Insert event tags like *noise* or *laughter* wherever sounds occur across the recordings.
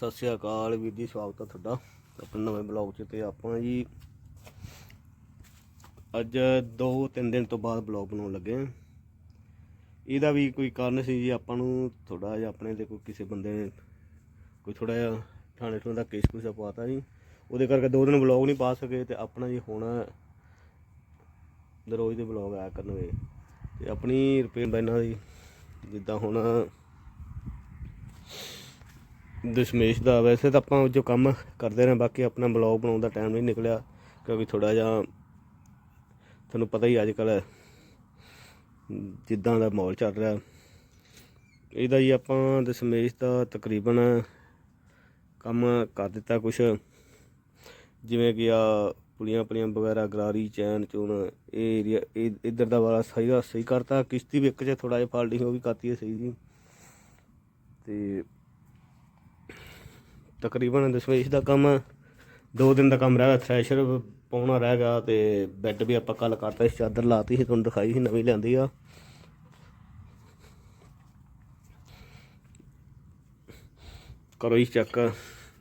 ਸਤਿ ਸ਼੍ਰੀ ਅਕਾਲ ਵੀਰ ਜੀ, ਸਵਾਗਤ ਹੈ ਤੁਹਾਡਾ ਆਪਣੇ ਨਵੇਂ ਬਲੌਗ 'ਚ ਤੇ ਆਪਾਂ ਜੀ ਅੱਜ 2-3 ਦਿਨ ਤੋਂ ਬਾਅਦ ਬਲੌਗ ਬਣਾਉਣ ਲੱਗੇ ਹਾਂ। ਇਹਦਾ ਵੀ ਕੋਈ ਕਾਰਨ ਸੀ ਜੀ, ਆਪਾਂ ਨੂੰ ਥੋੜਾ ਜਿਹਾ ਆਪਣੇ ਤੇ ਕੋਈ ਕਿਸੇ ਬੰਦੇ ਨੇ ਕੋਈ ਥੋੜਾ ਜਿਹਾ ਥਾਣੇ ਤੋਂ ਦਾ ਕੇਸ ਕੁਸਾ ਪਾਤਾ ਜੀ। ਉਹਦੇ ਕਰਕੇ ਦੋ ਦਿਨ ਬਲੌਗ ਨਹੀਂ ਪਾ ਸਕੇ ਤੇ ਆਪਣਾ ਜੀ ਹੁਣ ਦਰੋਜ਼ ਦੇ ਬਲੌਗ ਆਇਆ ਕਰਨਗੇ। ਤੇ ਆਪਣੀ ਰਿਪੇਅਰ ਬੈਨਾਂ ਦੀ ਜਿੱਦਾਂ ਹੁਣ ਦਸ਼ਮੇਸ਼ ਦਾ। ਵੈਸੇ ਤਾਂ ਆਪਾਂ ਜੋ ਕੰਮ ਕਰਦੇ ਰਹੇ, ਬਾਕੀ ਆਪਣਾ ਬਲੌਗ ਬਣਾਉਣ ਦਾ ਟਾਈਮ ਨਹੀਂ ਨਿਕਲਿਆ, ਕਿਉਂਕਿ ਥੋੜਾ ਜਿਹਾ ਤੁਹਾਨੂੰ ਪਤਾ ਹੀ ਅੱਜ ਕੱਲ ਜਿੱਦਾਂ ਦਾ ਮਾਹੌਲ ਚੱਲ ਰਿਹਾ। ਇਹਦਾ ਹੀ ਆਪਾਂ ਦਸ਼ਮੇਸ਼ ਦਾ ਤਕਰੀਬਨ ਕੰਮ ਕਰ ਦਿੱਤਾ ਕੁਛ। ਜਿਵੇਂ ਕਿ ਆ ਪੁਲੀਆਂ ਪੁਲੀਆਂ ਵਗੈਰਾ, ਗਰਾਰੀ, ਚੈਨ, ਚੂਨ, ਇਹ ਏਰੀਆ ਇਹ ਇੱਧਰ ਦਾ ਵਾਲਾ ਸਹੀ ਦਾ ਸਹੀ ਕਰਤਾ। ਕਿਸ਼ਤੀ ਵੀ ਇੱਕ 'ਚ ਥੋੜਾ ਜਿਹਾ ਫਾਲਟਿੰਗ ਉਹ ਵੀ ਕਰਤੀ ਹੈ ਸਹੀ ਜੀ। ਤੇ ਤਕਰੀਬਨ ਦਸ਼ਮੇਸ਼ ਦਾ ਕੰਮ ਦੋ ਦਿਨ ਦਾ ਕੰਮ ਰਹਿ ਗਿਆ ਥ੍ਰੈਸ਼ਰ ਪਾਉਣਾ ਰਹਿ ਗਿਆ ਤੇ ਬੈੱਡ ਵੀ ਆਪਾਂ ਕੱਲ ਕਰਤਾ ਸੀ, ਚਾਦਰ ਲਾਤੀ ਸੀ, ਤੁਹਾਨੂੰ ਦਿਖਾਈ ਸੀ, ਨਵੀਂ ਲਿਆਂਦੀ ਆ। ਕਰੋ ਇਸ ਚੱਕ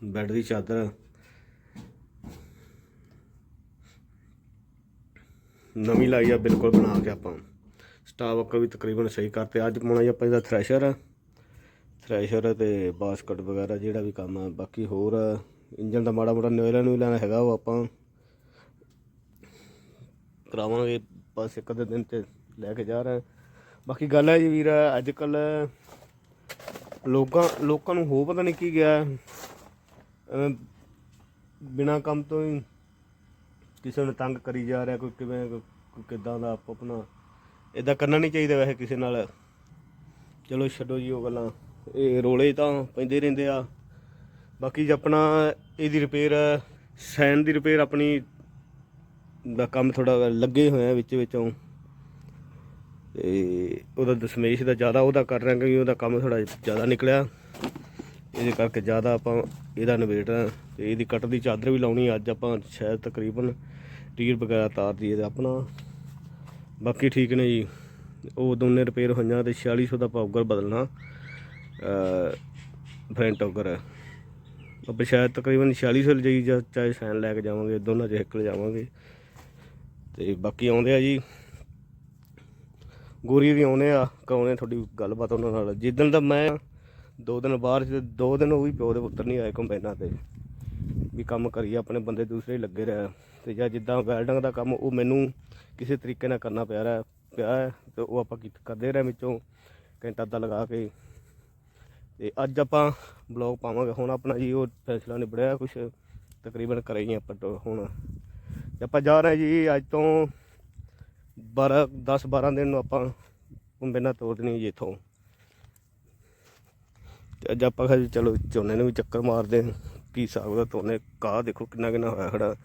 ਬੈੱਡ ਦੀ ਚਾਦਰ। ਨਵੀਂ ਲਾਈ ਆ, ਬਿਲਕੁਲ ਬਣਾ ਕੇ ਆਪਾਂ। ਸਟਾਵਕ ਵੀ ਤਕਰੀਬਨ ਸਹੀ ਕਰਤੇ, ਅੱਜ ਪਾਉਣਾ ਜੀ ਆਪਾਂ ਇਹਦਾ ਥ੍ਰੈਸ਼ਰ ਥ੍ਰੈਸ਼ਰ ਤੇ ਬਾਸਕਟ ਵਗੈਰਾ ਜਿਹੜਾ ਵੀ ਕੰਮ ਆ, ਬਾਕੀ ਹੋਰ ਇੰਜਨ ਦਾ ਮਾੜਾ ਮੋਟਾ ਨੋਇਲਾ ਨੂੰ ਲੈਣਾ ਹੈਗਾ ਉਹ ਆਪਾਂ ਕਰਾਵਾਂਗੇ, ਬਸ ਇੱਕ ਅੱਧੇ ਦਿਨ ਤੇ ਲੈ ਕੇ ਜਾ ਰਹੇ ਬਾਕੀ ਗੱਲ ਹੈ ਜੀ ਵੀਰ ਅੱਜ ਕੱਲ ਲੋਕਾਂ ਲੋਕਾਂ ਨੂੰ ਹੋ ਪਤਾ ਨਹੀਂ ਕੀ ਗਿਆ। ਬਿਨਾ ਕੰਮ ਤੋਂ ਹੀ ਕਿਸੇ ਨੂੰ ਤੰਗ ਕਰੀ ਜਾ ਰਿਹਾ, ਕੋਈ ਕਿਵੇਂ, ਕੋਈ ਕੋਈ ਕਿੱਦਾਂ ਦਾ ਆਪ ਆਪਣਾ ਇਦਾਂ ਕਰਨਾ ਨਹੀਂ ਚਾਹੀਦਾ ਵੈਸੇ ਕਿਸੇ ਨਾਲ। ਚਲੋ ਛੱਡੋ ਜੀ ਉਹ ਗੱਲਾਂ। ਇਹ ਰੋਲੇ ਤਾਂ ਪੈਂਦੇ ਰਹਿੰਦੇ ਆ। ਬਾਕੀ ਜੇ ਆਪਣਾ ਇਹਦੀ ਰਿਪੇਅਰ ਸੈਨ ਦੀ ਰਿਪੇਅਰ ਆਪਣੀ ਦਾ ਕੰਮ ਥੋੜਾ ਲੱਗੇ ਹੋਇਆ ਵਿੱਚ ਵਿੱਚੋਂ। ਤੇ ਉਹਦਾ ਦਸ਼ਮੇਸ਼ ਦਾ ਜ਼ਿਆਦਾ ਉਹਦਾ ਕਰ ਰਹੇ ਕਿਉਂਕਿ ਉਹਦਾ ਕੰਮ ਥੋੜਾ ਜ਼ਿਆਦਾ ਨਿਕਲਿਆ। ਇਹਦੇ ਕਰਕੇ ਜ਼ਿਆਦਾ ਆਪਾਂ ਇਹਦਾ ਨਿਬੇੜਨਾ ਤੇ ਇਹਦੀ ਕੱਟ ਦੀ ਚਾਦਰ ਵੀ ਲਾਉਣੀ ਅੱਜ ਆਪਾਂ ਸ਼ਾਇਦ ਤਕਰੀਬਨ ਟੀਰ ਵਗੈਰਾ ਤਾਰ ਦੀ ਇਹਦਾ ਆਪਣਾ। ਬਾਕੀ ਠੀਕ ਨੇ ਜੀ। ਉਹ ਦੋਨੇ ਰਿਪੇਅਰ ਹੋਈਆਂ ਤੇ 4600 ਦਾ ਪਾਊਗਰ ਬਦਲਣਾ। ਫਰੰਟ ਔਗਰ ਆਪਾਂ ਸ਼ਾਇਦ ਤਕਰੀਬਨ 4600 ਲਈ ਜਾਂ ਚਾਹੇ ਸੈਨ ਲੈ ਕੇ ਜਾਵਾਂਗੇ, ਦੋਨਾਂ ਚ ਇੱਕ ਲੈ ਜਾਵਾਂਗੇ। ਤੇ ਬਾਕੀ ਆਉਂਦੇ ਆ ਜੀ। ਗੋਰੀ ਵੀ ਆਉਂਦੇ ਆ ਕਰਾਉਣੇ ਤੁਹਾਡੀ ਗੱਲਬਾਤ ਉਹਨਾਂ ਨਾਲ। ਜਿੱਦਣ ਦਾ ਮੈਂ ਦੋ ਦਿਨ ਬਾਹਰ ਸੀ ਤੇ ਦੋ ਦਿਨ ਉਹ ਵੀ ਪਿਓ ਦੇ ਪੁੱਤਰ ਨਹੀਂ ਆਏ ਕੰਬਾਈਨਾਂ ਤੇ। ਵੀ ਕੰਮ ਕਰੀਏ, ਆਪਣੇ ਬੰਦੇ ਦੂਸਰੇ ਲੱਗੇ ਰਹੇ ਤੇ ਜਾਂ ਜਿੱਦਾਂ ਵੈਲਡਿੰਗ ਦਾ ਕੰਮ, ਉਹ ਮੈਨੂੰ ਕਿਸੇ ਤਰੀਕੇ ਨਾਲ ਕਰਨਾ ਪਿਆ ਰਿਹਾ, ਪਿਆ ਹੈ। ਤੇ ਉਹ ਆਪਾਂ ਕੀ ਕਰਦੇ ਰਹੇ ਵਿੱਚੋਂ, ਘੰਟਾ ਅੱਧਾ ਲਗਾ ਕੇ। ਤੇ ਅੱਜ ਆਪਾਂ ਬਲੌਗ ਪਾਵਾਂਗੇ। ਹੁਣ ਆਪਣਾ ਜੀ ਉਹ ਫੈਸਲਾ ਨਿਬੜਿਆ ਕੁਛ, ਤਕਰੀਬਨ ਕਰੇ ਹੀ ਆਪਾਂ ਤੋਂ ਹੁਣ। ਆਪਾਂ ਜਾ ਰਹੇ ਜੀ ਅੱਜ ਤੋਂ 12 10 12 ਦਿਨ ਨੂੰ ਆਪਾਂ ਕੰਬਾਈਨਾਂ ਦੇਣੀ ਜੀ ਇੱਥੋਂ। ਤੇ ਅੱਜ ਆਪਾਂ ਕਿਹਾ ਜੀ ਚਲੋ ਝੋਨੇ ਨੂੰ ਵੀ ਚੱਕਰ ਮਾਰਦੇ ਹਾਂ। ਕੀ ਹਿਸਾਬ ਦਾ ਤੋਨੇ ਕਾ ਦੇਖੋ ਕਿੰਨਾ ਕਿੰਨਾ ਹੋਇਆ ਖੜਾ।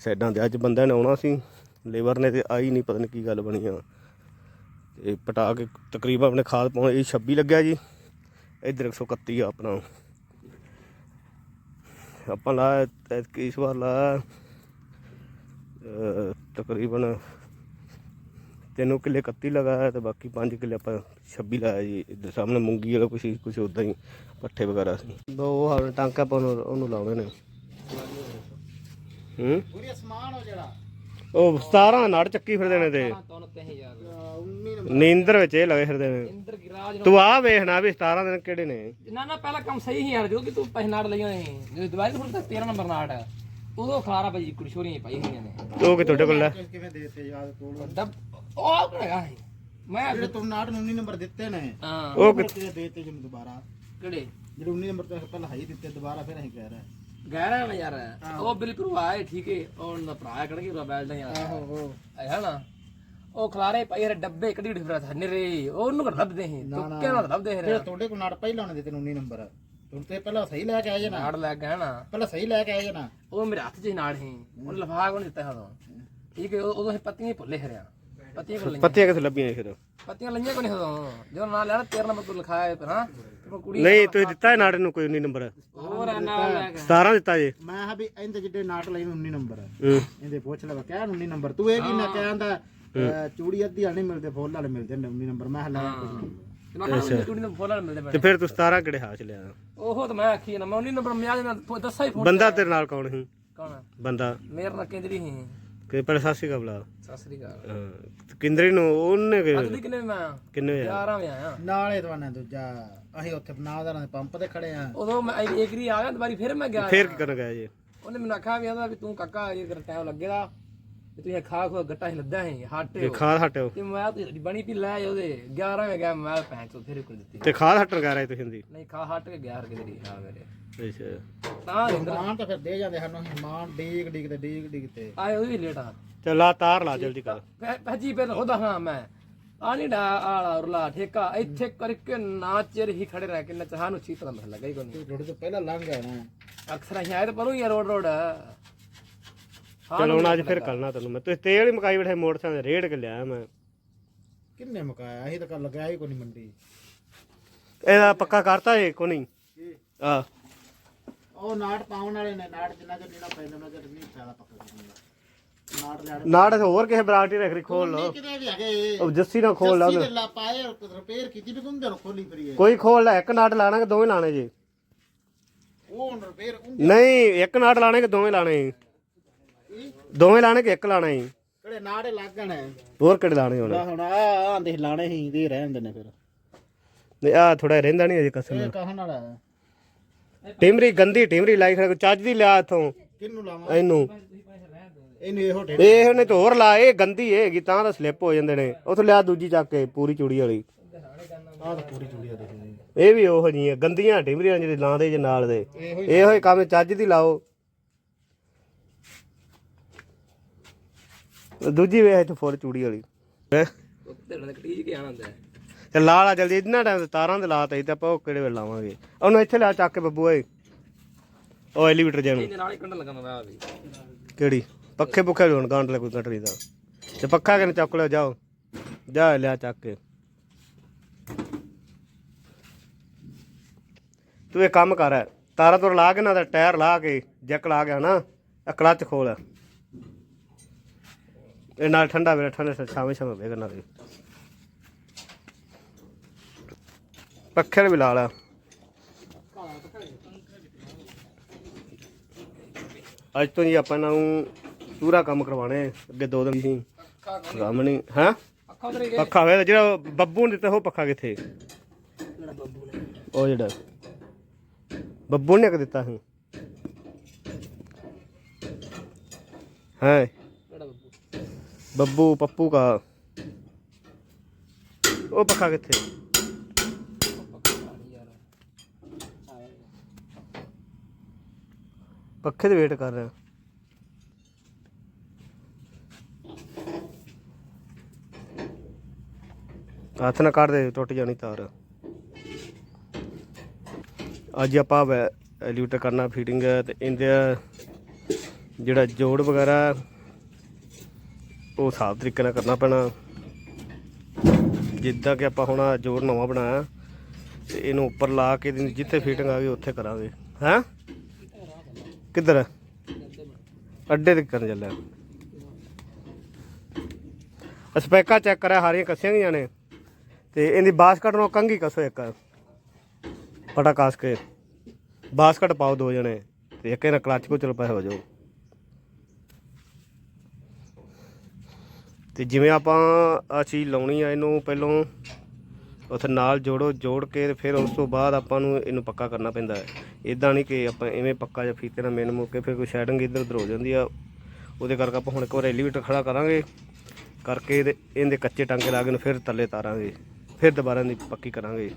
ਸਾਈਡਾਂ ਤੇ ਅੱਜ ਬੰਦਿਆਂ ਨੇ ਆਉਣਾ ਸੀ, ਲੇਬਰ ਨੇ ਤੇ ਆਈ ਨਹੀਂ, ਪਤਾ ਨਹੀਂ ਕੀ ਗੱਲ ਬਣੀ ਆ। ਤੇ ਪਟਾ ਕੇ ਤਕਰੀਬਨ ਆਪਣੇ ਖਾਦ ਪਾਉਣ ਇਹ 26 ਲੱਗਿਆ ਜੀ। ਇੱਧਰ 131 ਆ ਆਪਣਾ। ਆਪਾਂ ਲਾ ਇਸ ਵਾਰ ਲਾ ਤਕਰੀਬਨ ਤਿੰਨੋਂ ਕਿੱਲੇ 31 ਲਗਾਇਆ ਤੇ ਬਾਕੀ 5 ਕਿੱਲੇ ਆਪਾਂ 26 ਲਾਇਆ ਜੀ। ਇੱਧਰ ਸਾਹਮਣੇ ਮੂੰਗੀ ਵਾਲਾ ਕੁਛ ਕੁਛ ਉਦਾਂ ਹੀ ਪੱਠੇ ਵਗੈਰਾ ਸੀ। ਦੋ ਉਹ ਟਾਂਕਾ ਆਪਾਂ ਉਹਨੂੰ ਲਾਉਣੇ ਨੇ। ਹੂੰ? ਪੂਰੀ ਸਮਾਨ ਹੋ ਜਿਹੜਾ ਉਹ 17 ਨੜ ਚੱਕੀ ਫਿਰਦੇ ਨੇ ਤੇ। ਤੁਹਾਨੂੰ ਤੇ ਹਜ਼ਾਰ 19 ਨੀਂਦਰ ਵਿੱਚ ਇਹ ਲਗੇ ਫਿਰਦੇ ਨੇ। ਇੰਦਰ ਗਿਰਾਜ ਤੂੰ ਆ ਵੇਖਣਾ ਵੀ 17 ਦਿਨ ਕਿਹੜੇ ਨੇ। ਨਾ ਨਾ ਪਹਿਲਾ ਕੰਮ ਸਹੀ ਸੀ ਯਾਰ ਜੋ ਕਿ ਤੂੰ ਪੈਸੇ ਨਾੜ ਲਈਆਂ ਨੇ। ਜਦੋਂ ਦਵਾਈ ਹੁਣ ਤੱਕ 13 ਨੰਬਰ ਨਾੜ ਹੈ ਉਦੋਂ ਖਲਾਰਾ ਭਾਈ ਕੁੜੀ ਛੋਰੀਆਂ ਪਾਈ ਹੋਈਆਂ ਨੇ। ਤੂੰ ਕਿ ਤੁਹਾਡੇ ਕੋਲ ਲੈ ਕਿਵੇਂ ਦੇਤੇ ਯਾਦ ਤੋੜ ਡੱਬ ਉਹ ਕਿਹੜਾ ਹੈ ਮੈਂ ਜਿਹੜੇ ਤੁਮ ਨਾਟ ਨੂੰ 19 ਨੰਬਰ ਦਿੱਤੇ ਨੇ। ਹਾਂ। ਉਹ ਉਹ ਕਿਤੇ ਦੇਤੇ ਜਿੰਨ ਦੁਬਾਰਾ? ਕਿਹੜੇ? ਜਿਹੜੇ 19 ਨੰਬਰ ਤੋਂ ਪਹਿਲਾਂ ਹਾਈ ਦਿੱਤੇ ਦੁਬਾਰਾ ਫਿਰ ਅਸੀਂ ਕਹਿ ਰਹੇ ਗਹਿਰਾ ਨਾ ਯਾਰ ਉਹ ਬਿਲਕੁਲ ਆਏ ਠੀਕ ਹੈ। ਉਹ ਨਾ ਭਰਾ ਕੜ ਕੇ ਬੈਲ ਦਾ ਯਾਰ ਆਹੋ ਹੈ ਨਾ? ਉਹ ਖਲਾਰੇ ਪਾਈ ਹਰੇ ਡੱਬੇ ਕੱਢੀ ਉੱਠ ਫਿਰਦਾ ਨਿਰੇ ਉਹਨੂੰ ਘੜ ਲੱਭਦੇ ਸੀ ਤੂੰ ਕਿਹਨਾਂ ਲੱਭਦੇ ਜਿਹੜੇ ਹਰੇ ਤੁਹਾਡੇ ਕੋਲ ਨਾਟ ਪਹਿਲਾਂ ਨੇ ਦਿੱਤੇ ਨੇ 19 ਨੰਬਰ। ਤੁਮ ਤੇ ਪਹਿਲਾਂ ਸਹੀ ਲੈ ਕੇ ਆਏ ਜੇ ਨਾ। ਨਾੜ ਲੈ ਗਿਆ ਨਾ। ਪਹਿਲਾਂ ਸਹੀ ਲੈ ਕੇ ਆਏ ਜੇ ਨਾ। ਉਹ ਮੇਰੇ ਹੱਥ 'ਚ ਹੀ ਨਾੜ ਸੀ। ਉਹ ਲਫਾਗ ਉਹਨੇ ਦਿੱਤਾ ਉਦੋਂ ਠੀਕ ਹੈ ਉਦੋਂ ਅਸੀਂ ਪੱਤੀਆਂ ਹੀ ਭੁੱਲੇ ਹਰਿਆ ਪੱਤੀਆਂ ਕਿੱਥੇ ਲੱਭੀਆਂ ਫਿਰ? ਪੱਤੀਆਂ ਲਈਆਂ ਕੋਈ ਨਹੀਂ ਉਦੋਂ ਜਦੋਂ ਨਾਂ ਲੈਣਾ 13 ਨੰਬਰ ਤੋਂ ਲਿਖਾਇਆ ਹੈ ਹਾਂ? ਤੇ ਕੁੜੀ ਨਹੀਂ ਤੁਸੀਂ ਦਿੱਤਾ ਹੈ ਨਾੜੇ ਨੂੰ ਕੋਈ ਨਹੀਂ ਨੰਬਰ? ਹੋਰ ਆ ਨਾਲ ਲੈ ਕੇ 17 ਦਿੱਤਾ ਜੇ। ਮੈਂ ਆ ਵੀ ਇਹਦੇ ਜਿਹੜੇ ਨਾਟ ਲਈ 19 ਨੰਬਰ। ਹੂੰ। ਇਹਦੇ ਪੁੱਛ ਲੈ ਕਹਿ 19 ਨੰਬਰ। ਤੂੰ ਇਹ ਕੀ ਨਾ ਕਹਿੰਦਾ ਚੂੜੀ ਅੱਧੀ ਵਾਲੇ ਨਹੀਂ ਮਿਲਦੇ ਫੁੱਲ ਵਾਲੇ ਮਿਲਦੇ ਨੇ 19 ਨੰਬਰ। ਮੈਂ ਹਲਾ ਤੇ ਮੈਂ ਕਿਹਾ ਟੂੜੀ ਨੂੰ ਫੋਨ ਮਿਲਦੇ ਤੇ ਪਏ ਫਿਰ ਤੂੰ 17 ਕਿਹੜੇ ਹਾਲ ਚ ਲਿਆ? ਉਹ ਤਾਂ ਮੈਂ ਆਖੀ ਨਾ ਮੈਂ ਉਹਨੀ ਨੰਬਰ ਮਿਆ ਦੱਸਾ ਹੀ ਫੋਨ ਬੰਦਾ ਤੇਰੇ। ਨਾਲ ਕੌਣ ਸੀ? ਕੌਣ? ਆ? ਬੰਦਾ। ਮੇਰੇ ਨਾਲ ਕੇਂਦਰੀ ਸੀ ਕਿ ਪਹਿਲੇ ਸਾਸੀ ਕਾ ਬੁਲਾ। ਸਤਿ ਸ੍ਰੀ ਅਕਾਲ। ਹਾਂ ਤੇ ਕਿੰਦਰੀ ਨੂੰ ਉਹਨੇ ਕਿ- ਅੱਜ ਦੀ ਕਿੰਨੇ ਮੈਂ? ਆਇਆ ਕਿੰਨੇ ਹੋਇਆ 11 ਵਜੇ ਆਇਆ। ਨਾਲੇ ਦਵਾਨਾ ਦੂਜਾ ਅਸੀਂ ਉੱਥੇ ਨਾਦਾਰਾਂ ਦੇ ਪੰਪ ਤੇ ਖੜੇ ਆ। ਉਦੋਂ ਮੈਂ ਇੱਕ ਰੀ ਆ ਗਿਆ ਦੁਬਾਰੀ ਫਿਰ ਮੈਂ ਗਿਆ। ਫੇਰ ਕੀ ਕਰਨ ਗਿਆ ਜੀ? ਉਹਨੇ ਮੈਨੂੰ ਆਖਿਆ ਵੀ ਆਂਦਾ ਵੀ ਤੂੰ ਕਾਕਾ ਇਹ ਕਰ ਟਾਈਮ ਲੱਗੇਗਾ। ਤੇ ਤੂੰ ਇਹ ਖਾ ਖੋ ਗੱਟਾ ਹੀ ਲੱਦਾ ਹੈ ਹੱਟ ਤੇ ਖਾਦ ਹਟਿਓ। ਤੇ ਮੈਂ ਤੇ ਬਣੀ ਪੀ ਲੈ ਉਹਦੇ 11 ਵਜੇ ਗਿਆ ਮੈਂ ਪੈਂਚ ਉੱਥੇ ਰੁਕ ਦਿੱਤੀ। ਤੇ ਖਾਦ ਹਟਣ ਗਿਆ ਰਹੇ ਤੁਸੀਂ ਦੀ ਨਹੀਂ ਖਾ ਹਟ ਕੇ ਗਿਆ ਹਰ ਕਿਤੇ ਦੀ ਹਾਂ ਮੇਰੇ। ਅੱਛਾ। ਤਾਂ ਰਿੰਦਰ ਮਾਨ ਤਾਂ ਫਿਰ ਦੇ ਜਾਂਦੇ ਸਾਨੂੰ ਅਸੀਂ ਮਾਨ ਡੀਕ ਡੀਕ ਤੇ ਡੀਕ ਡੀਕ ਤੇ। ਆਏ ਉਹ ਵੀ ਲੇਟ ਆ। ਚੱਲ ਲਾ ਤਾਰ ਲਾ ਜਲਦੀ ਕਰ। ਭੱਜੀ ਪਹਿਲਾਂ ਉਹਦਾ ਹਾਂ ਮੈਂ। ਆ ਨਹੀਂ ਡਾ ਆਲਾ ਉਰਲਾ ਠੇਕਾ। ਇੱਥੇ ਕਰਕੇ ਨਾ ਚਿਰ ਹੀ ਖੜੇ ਰਹਿ ਕੇ ਨਾ ਚਾਹ ਨੂੰ ਚੀਤ ਲੱਗ ਲੱਗਾ ਹੀ ਕੋਈ ਨਹੀਂ ਰੋਡ ਤੋਂ ਪਹਿਲਾਂ ਲੰਘ ਗਿਆ ਨਾ। ਅਕਸਰ ਅਸੀਂ ਆਏ ਤਾਂ ਪਰੋਂ ਹੀ ਆ ਰੋਡ ਰੋਡ। ਚਲ ਹੁਣ ਅੱਜ ਫਿਰ ਕਰਨਾ ਤੈਨੂੰ ਮੈਂ। ਤੁਸੀਂ ਤੇਲ ਹੀ ਮਕਾਈ ਬੈਠੇ ਮੋਟਰਸਾਈਕਲ ਰੇੜ ਕੇ ਲਿਆ ਮੈਂ। ਕਿੰਨੇ ਮੁਕਾਇਆ? ਅਸੀਂ ਤਾਂ ਕੱਲ ਲਗਾਇਆ ਹੀ ਕੋਈ ਨਹੀਂ ਮੰਡੀ। ਇਹਦਾ ਪੱਕਾ ਕਰਤਾ ਏ ਕੋ ਨਹੀਂ? ਆ ਉਹ ਨਾੜ ਪਾਉਣ ਵਾਲੇ ਨੇ। ਨਾੜ ਜਿੰਨਾ ਚਿਰ ਨੀਣਾ ਪੈਂਦਾ ਉਹਨਾਂ ਚਿਰ ਨਹੀਂ ਫਾਇਦਾ ਪੱਕਾ ਕਰਨਾ। ਨਾੜ ਲੈਣ ਨਾੜ ਹੋਰ ਕਿਸੇ ਬਰਾਟੀ ਰੱਖ ਰੀ ਖੋਲ ਲੋ ਕਿਤੇ ਵੀ ਹੈਗੇ। ਉਹ ਜੱਸੀ ਨਾਲ ਖੋਲ ਲਾ ਜੱਸੀ ਉਹਨੇ। ਦੇ ਲਾ ਪਾਏ ਰਿਪੇਅਰ ਕੀਤੀ ਵੀ ਕੁੰਦੇ ਨੂੰ ਖੋਲੀ ਫਰੀ ਕੋਈ ਖੋਲ ਲੈ ਇੱਕ ਨਾਟ ਲਾਣਾ ਕਿ ਦੋਵੇਂ ਲਾਣੇ ਜੀ? ਉਹ ਹੁਣ ਰਿਪੇਅਰ ਨਹੀਂ ਇੱਕ ਨਾਟ ਲਾਣੇ ਕਿ ਦੋਵੇਂ ਲਾਣੇ? ਜੀ ਦੋਵੇਂ ਲਾਣੇ ਕਿ ਇੱਕ ਲਾਣਾ ਜੀ? ਕਿਹੜੇ ਨਾੜੇ ਲੱਗਣ ਹੋਰ ਕਿਹੜੇ ਲਾਣੇ ਹੁਣ? ਹੁਣ ਆ ਆਂਦੇ ਲਾਣੇ ਹੀ ਦੇ ਰਹਿੰਦੇ ਨੇ ਫਿਰ। ਨਹੀਂ ਆ ਥੋੜਾ ਰਹਿੰਦਾ ਨਹੀਂ ਅਜੇ ਕਸਮ ਇਹ ਕਹਣ ਵਾਲਾ ਟਿਮਰੀ ਗੰਦੀ ਟਿਮਰੀ ਲਾਈ ਖੜਾ ਚੱਜ ਦੀ ਲਿਆ ਇਥੋਂ। ਕਿੰਨੂੰ ਲਾਵਾਂ? ਇਹਨੂੰ। ਇਹਨੂੰ ਇਹੋ ਇਹ ਉਹਨੇ ਤੇ ਹੋਰ ਲਾ ਇਹ ਗੰਦੀ ਹੈਗੀ ਤਾਂ ਤਾਂ ਸਲਿੱਪ ਹੋ ਜਾਂਦੇ ਨੇ। ਉਥੋਂ ਲਿਆ ਦੂਜੀ ਚੱਕ ਕੇ ਪੂਰੀ ਚੂੜੀ ਵਾਲੀ। ਆਹ ਤਾਂ ਪੂਰੀ ਚੂੜੀ ਆ ਦੇਖੀ ਇਹ ਵੀ ਉਹੋ ਜਿਹੀਆਂ ਗੰਦੀਆਂ ਟਿਮਰੀਆਂ ਜਿਹੜੇ ਲਾਉਂਦੇ ਜੇ ਨਾਲ ਦੇ। ਇਹੋ ਹੀ ਕੰਮ ਚੱਜ ਦੀ ਲਾਓ। ਦੂਜੀ ਵੇਖ ਇੱਥੇ ਫੁੱਲ ਚੂੜੀ ਵਾਲੀ। ਹੈਂ? ਉੱਤੇ ਨਾਲ ਕਟੀਜ ਕੇ ਆਣਾ ਹੁੰਦਾ ਹੈ। ਤੇ ਲਾ ਲਾ ਜਲਦੀ ਇੰਨਾ ਟਾਈਮ ਤਾਰਾਂ ਦੇ ਲਾਤਾ ਸੀ ਤੇ ਆਪਾਂ ਉਹ ਕਿਹੜੇ ਵੇਲੇ ਲਾਵਾਂਗੇ? ਉਹਨੂੰ ਇੱਥੇ ਲਿਆ ਚੱਕ ਕੇ ਬੱਬੂ ਓਏ। ਉਹ ਐਲੀਵੇਟਰ ਜਿਹਨੂੰ ਇਹਦੇ ਨਾਲ ਹੀ ਕੰਡਾ ਲਗਾਉਣਾ ਵਾ ਵੀ। ਕਿਹੜੀ? ਪੱਖੇ ਪੁੱਖੇ ਵੀ ਹੁਣ ਗਾਂਡ ਲੈ ਕੋਈ ਕਟਰੀ ਦਾ ਤੇ ਪੱਖਾ ਕਿਨੇ ਚੱਕ ਲਿਆ? ਜਾਓ। ਜਾ ਲਿਆ ਚੱਕ ਕੇ। ਤੂੰ ਇਹ ਕੰਮ ਕਰ, ਤਾਰਾ ਤੁਰ ਲਾ ਕੇ ਨਾ ਤਾਂ ਟਾਇਰ ਲਾ ਕੇ, ਜੈਕ ਲਾ ਗਿਆ ਨਾ ਆ ਕਲੱਚ ਖੋਲ। ਇਹ ਨਾਲ ਠੰਡਾ ਵੇਲੇ, ਠੰਡੇ ਸੇ ਛਾਵੇਂ ਛਾਵੇਂ ਵੇਗ ਨਾ ਦੇ। ਪੱਖੇ ਵੀ ਲਾ ਲਾ। ਅੱਜ ਤੋਂ ਜੀ ਆਪਾਂ ਨੂੰ ਪੂਰਾ ਕੰਮ ਕਰਵਾਉਣੇ ਅੱਗੇ ਦੋ ਦਿਨ ਸੀ ਕੰਮ ਨਹੀਂ ਹਾਂ ਪੱਖਾ ਵੇ ਜਿਹੜਾ ਬੱਬੂ ਨੇ ਦਿੱਤਾ ਉਹ ਪੱਖਾ ਕਿੱਥੇ? ਉਹ ਜਿਹੜਾ। ਬੱਬੂ ਨੇ ਕਿ ਦਿੱਤਾ ਸੀ। ਹੈ? ਬੱਬੂ। ਪੱਪੂ ਕਾ। ਉਹ ਪੱਖਾ ਕਿੱਥੇ? ਪੱਖੇ ਦੀ ਵੇਟ ਕਰ ਰਿਹਾ। ਹੱਥ ਨਾ ਕੱਢ ਦੇ, ਟੁੱਟ ਜਾਣੀ ਤਾਰ। ਅੱਜ ਆਪਾਂ ਐਲਿਊਟ ਕਰਨਾ ਫੀਟਿੰਗ ਤੇ ਇਹਦੇ ਜਿਹੜਾ ਜੋੜ ਵਗੈਰਾ, ਉਹ ਸਾਫ਼ ਤਰੀਕੇ ਨਾਲ ਕਰਨਾ ਪੈਣਾ। ਜਿੱਦਾਂ ਕਿ ਆਪਾਂ ਹੁਣ ਜੋੜ ਨਵਾਂ ਬਣਾਇਆ, ਤੇ ਇਹਨੂੰ ਉੱਪਰ ਲਾ ਕੇ ਜਿੱਥੇ ਫਿਟਿੰਗ ਆ ਗਈ, ਉੱਥੇ ਕਰਾਂਗੇ। ਹੈਂ? ਕਿੱਧਰ? ਅੱਡੇ ਤੇ ਕਰਨ ਚੱਲਿਆ ਸਪੈਕਾ ਚੈੱਕ ਕਰਿਆ, ਹਾਰੀਆਂ ਕੱਸੀਆਂ ਗਈਆਂ ਨੇ। ਤੇ ਇਹਦੀ ਬਾਸਕਟ ਨੂੰ ਕੰਗੀ ਕਸੋ ਇੱਕ। ਪਟਾ ਕਾਸ ਕੇ। ਬਾਸਕਟ ਪਾਓ ਦੋ ਜਣੇ ਤੇ ਇੱਕ ਇਹਨਾਂ ਕਲੱਚ ਕੋ ਚਲ ਹੋ ਜਾਓ। ਤੇ ਜਿਵੇਂ ਆਪਾਂ ਆ ਚੀਜ਼ ਲਾਉਣੀ ਆ ਇਹਨੂੰ ਪਹਿਲੋਂ ਉੱਥੇ ਨਾਲ ਜੋੜੋ, ਜੋੜ ਕੇ ਫਿਰ ਉਸ ਤੋਂ ਬਾਅਦ ਆਪਾਂ ਨੂੰ ਇਹਨੂੰ ਪੱਕਾ ਕਰਨਾ ਪੈਂਦਾ ਹੈ। ਇਦਾਂ ਨਹੀਂ ਕਿ ਆਪਾਂ ਐਵੇਂ ਪੱਕਾ ਜਾਂ ਫੀਤੇ ਨਾਲ ਮੇਨ ਮੁੱਕ ਕੇ ਫਿਰ ਕੋਈ ਸ਼ੈਡਿੰਗ ਇੱਧਰ ਉੱਧਰ ਹੋ ਜਾਂਦੀ ਆ। ਉਹਦੇ ਕਰਕੇ ਆਪਾਂ ਹੁਣ ਇੱਕ ਵਾਰ ਐਲੀਵੇਟਰ ਖੜਾ ਕਰਾਂਗੇ। ਕਰਕੇ ਇਹਦੇ ਇਹਦੇ ਕੱਚੇ ਟਾਂਕੇ ਲਾ ਕੇ ਨੂੰ ਫਿਰ ਥੱਲੇ ਤਾਰਾਂਗੇ। ਫਿਰ ਦੁਬਾਰਾ ਦੀ ਪੱਕੀ ਕਰਾਂਗੇ।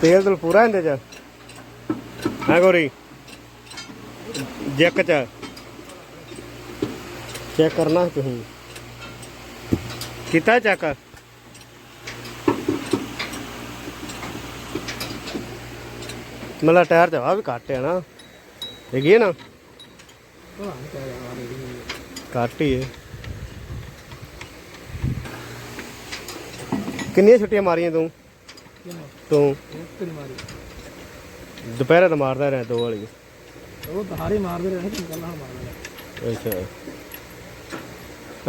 ਤੇਲ ਤਾਂ ਪੂਰਾ ਇਹਦੇ ਚ? ਹਾਂ ਗੋਰੀ? ਜੈਕ ਚ? ਚੈੱਕ ਕਰਨਾ ਤੁਸੀਂ। ਕੀਤਾ ਚੈੱਕ? ਮਤਲਬ ਟਾਇਰ ਤੇ ਹਵਾ ਵੀ ਘੱਟ ਹੈ ਨਾ। ਹੈਗੀ ਹੈ ਨਾ? ਘੱਟ ਹੀ ਹੈ ਕਿੰਨੀਆਂ ਛੁੱਟੀਆਂ ਮਾਰੀਆਂ ਤੂੰ? ਤੂੰ? ਮਾਰੀ ਦੁਪਹਿਰੇ ਤਾਂ ਮਾਰਦਾ ਰਿਹਾ ਦੋ ਵਾਲੀ। ਉਹ ਧਾਰੇ ਮਾਰਦੇ ਰਹੇ ਤੂੰ ਕੱਲਾ ਮਾਰਦਾ ਅੱਛਾ।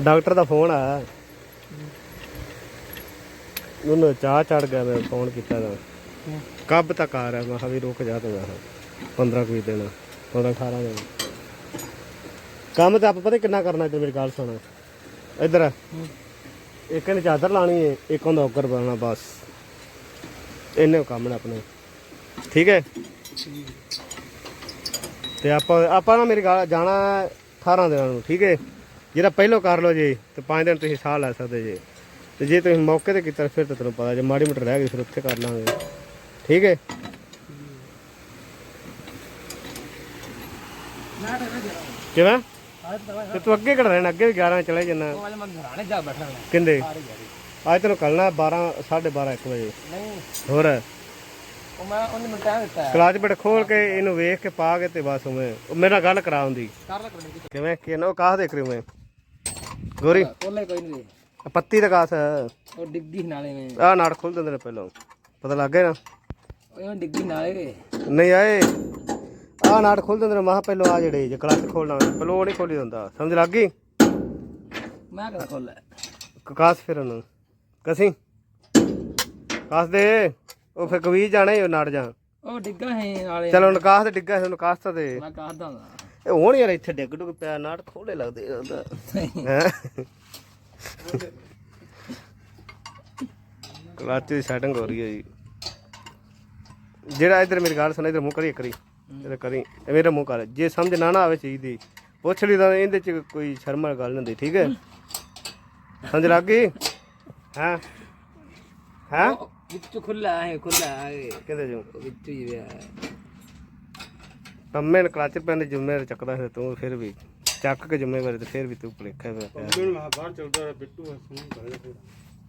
ਡਾਕਟਰ ਦਾ ਫੋਨ ਆਇਆ। ਉਹਨੂੰ ਚਾਹ ਚੜ ਗਿਆ ਮੈਂ ਫੋਨ ਕੀਤਾ ਤਾਂ। ਕੱਬ ਤੱਕ ਆ ਰਿਹਾ ਮੈਂ ਕਿਹਾ ਵੀ ਰੁਕ ਜਾ ਤੂੰ ਮੈਂ ਕਿਹਾ। 15 ਕੁ ਦਿਨ 15 18 ਦਿਨ। ਕੰਮ ਤਾਂ ਆਪਾਂ ਪਤਾ ਕਿੰਨਾ ਕਰਨਾ ਤੇ ਮੇਰੀ ਗੱਲ ਸੁਣ। ਇੱਧਰ ਆ। ਇੱਕ ਨੇ ਚਾਦਰ ਲਾਣੀ ਹੈ ਇੱਕ ਹੁੰਦਾ ਉੱਕਰ ਬਣਾਉਣਾ ਬਸ। ਇੰਨੇ ਕੁ ਕੰਮ ਨੇ ਆਪਣੇ। ਠੀਕ ਹੈ? ਤੇ ਆਪਾਂ ਆਪਾਂ ਨਾ ਮੇਰੀ ਗੱਲ ਜਾਣਾ 18 ਦਿਨਾਂ ਨੂੰ, ਠੀਕ ਹੈ? ਜਿਹੜਾ ਪਹਿਲੋਂ ਕਰ ਲਓ ਜੀ, ਤੇ 5 ਦਿਨ ਤੁਸੀਂ ਸਾਹ ਲੈ ਸਕਦੇ ਜੀ। ਤੇ ਜੇ ਤੁਸੀਂ ਮੌਕੇ ਤੇ ਕੀਤਾ, ਫਿਰ ਤਾਂ ਤੁਹਾਨੂੰ ਪਤਾ, ਜੇ ਮਾੜੀ ਮੋਟੀ ਰਹਿ ਗਈ, ਫਿਰ ਉੱਥੇ ਕਰ ਲਾਂਗੇ। ਠੀਕ ਹੈ? ਕਿਵੇਂ? ਤਾਂ ਤੇ ਅੱਗੇ ਕਿਹੜਾ ਰਹਿਣਾ? ਅੱਗੇ ਵੀ 11 ਚਲੇ ਜੰਨਾ ਉਹ ਅੱਜ ਮੈਂ ਘਰਾਣੇ ਜਾ ਬੈਠਾ ਹਾਂ ਕਿੰਦੇ? ਅੱਜ ਤੈਨੂੰ ਕੱਲਣਾ 12 12:30 1 ਵਜੇ। ਨਹੀਂ। ਹੋਰ? ਉਹ ਮੈਂ ਉਹਨੇ ਮੈਨੂੰ ਟਾਈਮ ਦਿੱਤਾ ਕਲਾਚ ਬੜ ਖੋਲ ਕੇ ਇਹਨੂੰ ਵੇਖ ਕੇ ਪਾ ਕੇ ਤੇ ਬਸ ਉਵੇਂ। ਮੇਰੇ ਨਾਲ ਗੱਲ ਕਰਾ ਹੁੰਦੀ। ਕਰ ਲੈ ਕਰਨੀ ਕਿਵੇਂ? ਕਿ ਉਹ ਕਾਹ ਦੇਖ ਰਹੀ ਮੈਂ ਗੋਰੀ? ਕੋਲੇ ਕੋਈ ਨਹੀਂ ਆਹ ਪੱਤੀ ਦਾ ਕਾਸ। ਉਹ ਡਿੱਗੀ ਨਾਲੇ ਨੇ ਆਹ ਨਾੜ ਖੋਲ ਦਿੰਦੇ ਨੇ ਪਹਿਲਾਂ। ਪਤਾ ਲੱਗ ਗਿਆ ਨਾ। ਉਹ ਡਿੱਗੀ ਨਾਲੇ ਨਹੀਂ ਆਏ। ਆਹ ਨਾੜ ਖੋਲ ਦਿੰਦੇ ਮਾਹ ਪਹਿਲਾਂ ਆ ਜਿਹੜੇ ਜੇ ਕਲਚ ਖੋਲਣਾ ਪਹਿਲਾਂ ਉਹ ਨਹੀਂ ਖੋਲੀ ਦਿੰਦਾ। ਸਮਝ ਲੱਗ ਗਈ? ਮੈਂ ਕਦਾ ਖੋਲੇ ਕਾਸ ਫਿਰ ਉਹਨੂੰ। ਕਸੀ? ਕਾਸ ਦੇ? ਉਹ ਫਿਰ ਕਵੀ ਜਾਣਾ ਹੀ ਨਾੜ ਜਾ ਉਹ ਡਿੱਗਾ ਹੈ ਨਾਲੇ। ਚਲ ਉਹਨੂੰ ਕਾਸ ਤੇ ਡਿੱਗਾ ਸੀ ਉਹਨੂੰ ਕਾਸ ਤਾਂ ਦੇ। ਮੈਂ ਕਹਦਾ ਹਾਂ ਇਹ ਹੁਣ ਯਾਰ ਇੱਥੇ ਡਿੱਗ ਡੁੱਗ ਪਿਆ ਨਾੜ ਖੋਲੇ ਲੱਗਦੇ ਉਹਦਾ। ਹੈਂ? ਕਲਚ ਦੀ ਸੈਟਿੰਗ ਹੋ ਰਹੀ ਹੈ ਜੀ। ਜਿਹੜਾ ਇਧਰ ਮੇਰੀ ਗੱਲ ਸੁਣ ਇਧਰ ਮੂੰਹ ਕਰੀ ਕਰੀ ਇਧਰ ਕਰੀ ਇਹ ਮੇਰਾ ਮੂੰਹ ਕਰ। ਜੇ ਸਮਝ ਨਾ ਨਾ ਆਵੇ ਚੀਜ਼ ਦੀ ਪੁੱਛ ਲਈ ਤਾਂ ਇਹਦੇ ਚ ਕੋਈ ਸ਼ਰਮ ਵਾਲੀ ਗੱਲ ਨਹੀਂ ਹੁੰਦੀ ਠੀਕ ਹੈ? ਸਮਝ ਲੱਗ ਗਈ? ਹਾਂ? ਹਾਂ? ਵਿੱਚ ਖੁੱਲਾ ਹੈ ਖੁੱਲਾ ਹੈ। ਕਿਹਦੇ ਜੋ ਵਿੱਚ ਹੀ ਹੈ। ਪੰਮੇ ਨੇ ਕਲਚ ਪੈਣ ਦੇ ਜ਼ਿੰਮੇਵਾਰੀ ਚੱਕਦਾ ਫਿਰ ਤੂੰ ਫਿਰ ਵੀ। ਚੱਕ ਕੇ ਜ਼ਿੰਮੇਵਾਰੀ ਤੇ ਫਿਰ ਵੀ ਤੂੰ ਭੁਲੇਖਾ ਪਿਆ। ਬਾਹਰ ਚੱਲਦਾ ਰਿਹਾ ਬਿੱਟੂ ਫੋਨ ਕਰੇ